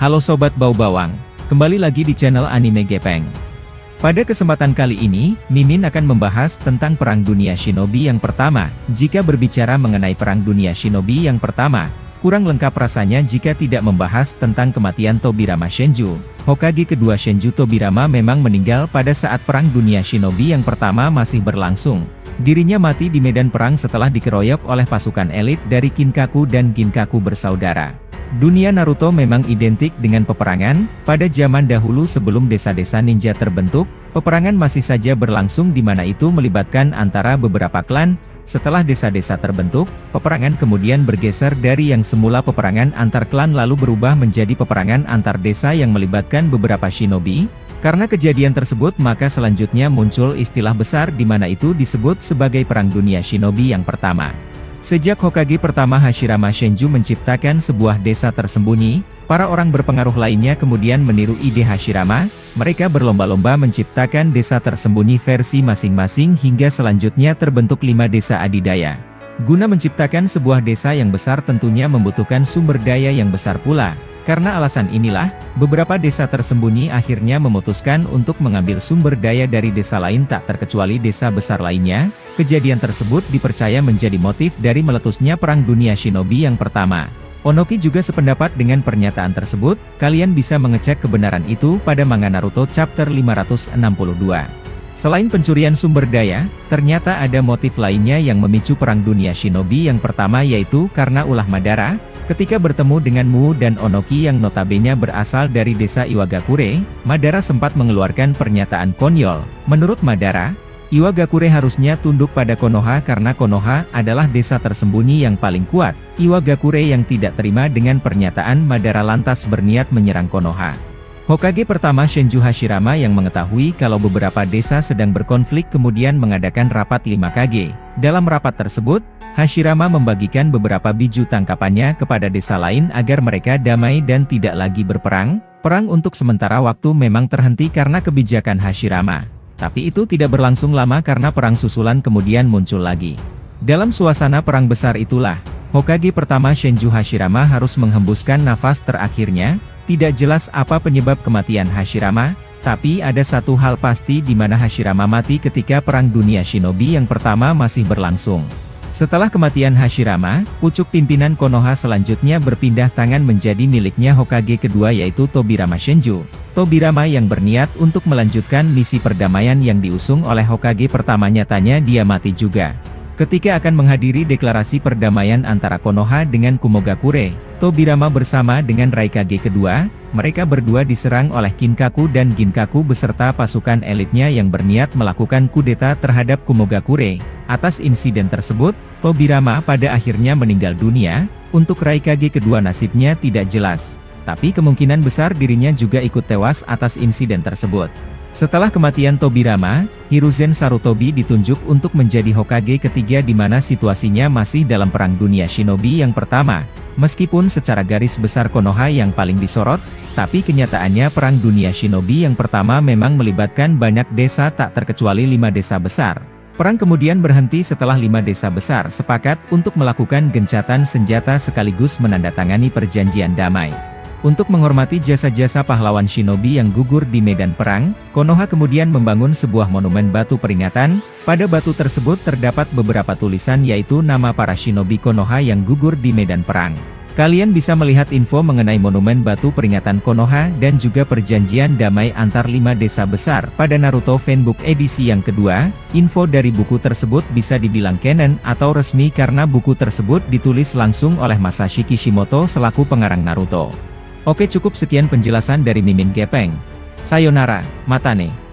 Halo Sobat Bau Bawang, kembali lagi di channel Anime Gepeng. Pada kesempatan kali ini, Mimin akan membahas tentang Perang Dunia Shinobi yang pertama. Jika berbicara mengenai Perang Dunia Shinobi yang pertama, kurang lengkap rasanya jika tidak membahas tentang kematian Tobirama Shenju. Hokage kedua Shenju Tobirama memang meninggal pada saat Perang Dunia Shinobi yang pertama masih berlangsung. Dirinya mati di medan perang setelah dikeroyok oleh pasukan elit dari Kinkaku dan Ginkaku bersaudara. Dunia Naruto memang identik dengan peperangan, pada zaman dahulu sebelum desa-desa ninja terbentuk, peperangan masih saja berlangsung di mana itu melibatkan antara beberapa klan, setelah desa-desa terbentuk, peperangan kemudian bergeser dari yang semula peperangan antar klan lalu berubah menjadi peperangan antar desa yang melibatkan beberapa shinobi, karena kejadian tersebut maka selanjutnya muncul istilah besar di mana itu disebut sebagai Perang Dunia Shinobi yang pertama. Sejak Hokage pertama Hashirama Shenju menciptakan sebuah desa tersembunyi, para orang berpengaruh lainnya kemudian meniru ide Hashirama, mereka berlomba-lomba menciptakan desa tersembunyi versi masing-masing hingga selanjutnya terbentuk lima desa adidaya. Guna menciptakan sebuah desa yang besar tentunya membutuhkan sumber daya yang besar pula, karena alasan inilah, beberapa desa tersembunyi akhirnya memutuskan untuk mengambil sumber daya dari desa lain tak terkecuali desa besar lainnya, kejadian tersebut dipercaya menjadi motif dari meletusnya Perang Dunia Shinobi yang pertama. Onoki juga sependapat dengan pernyataan tersebut, kalian bisa mengecek kebenaran itu pada manga Naruto chapter 562. Selain pencurian sumber daya, ternyata ada motif lainnya yang memicu Perang Dunia Shinobi yang pertama yaitu karena ulah Madara, Ketika bertemu dengan Mu dan Onoki yang notabene berasal dari desa Iwagakure, Madara sempat mengeluarkan pernyataan konyol. Menurut Madara, Iwagakure harusnya tunduk pada Konoha karena Konoha adalah desa tersembunyi yang paling kuat. Iwagakure yang tidak terima dengan pernyataan Madara lantas berniat menyerang Konoha. Hokage pertama Shenju Hashirama yang mengetahui kalau beberapa desa sedang berkonflik kemudian mengadakan rapat 5 Kage. Dalam rapat tersebut, Hashirama membagikan beberapa biju tangkapannya kepada desa lain agar mereka damai dan tidak lagi berperang. Perang untuk sementara waktu memang terhenti karena kebijakan Hashirama. Tapi itu tidak berlangsung lama karena perang susulan kemudian muncul lagi. Dalam suasana perang besar itulah, Hokage pertama Shenju Hashirama harus menghembuskan nafas terakhirnya, tidak jelas apa penyebab kematian Hashirama, tapi ada satu hal pasti di mana Hashirama mati ketika Perang Dunia Shinobi yang pertama masih berlangsung. Setelah kematian Hashirama, pucuk pimpinan Konoha selanjutnya berpindah tangan menjadi miliknya Hokage kedua yaitu Tobirama Shenju. Tobirama yang berniat untuk melanjutkan misi perdamaian yang diusung oleh Hokage pertama nyatanya dia mati juga. Ketika akan menghadiri deklarasi perdamaian antara Konoha dengan Kumogakure, Tobirama bersama dengan Raikage kedua, mereka berdua diserang oleh Kinkaku dan Ginkaku beserta pasukan elitnya yang berniat melakukan kudeta terhadap Kumogakure. Atas insiden tersebut, Tobirama pada akhirnya meninggal dunia, untuk Raikage kedua nasibnya tidak jelas. Tapi kemungkinan besar dirinya juga ikut tewas atas insiden tersebut. Setelah kematian Tobirama, Hiruzen Sarutobi ditunjuk untuk menjadi Hokage ketiga di mana situasinya masih dalam Perang Dunia Shinobi yang pertama. Meskipun secara garis besar Konoha yang paling disorot, tapi kenyataannya Perang Dunia Shinobi yang pertama memang melibatkan banyak desa tak terkecuali lima desa besar. Perang kemudian berhenti setelah lima desa besar sepakat untuk melakukan gencatan senjata sekaligus menandatangani perjanjian damai. Untuk menghormati jasa-jasa pahlawan shinobi yang gugur di medan perang, Konoha kemudian membangun sebuah monumen batu peringatan, pada batu tersebut terdapat beberapa tulisan yaitu nama para shinobi Konoha yang gugur di medan perang. Kalian bisa melihat info mengenai monumen batu peringatan Konoha dan juga perjanjian damai antar lima desa besar pada Naruto Fanbook edisi yang kedua. Info dari buku tersebut bisa dibilang canon atau resmi karena buku tersebut ditulis langsung oleh Masashi Kishimoto selaku pengarang Naruto. Oke cukup sekian penjelasan dari Mimin Gepeng. Sayonara, Matane.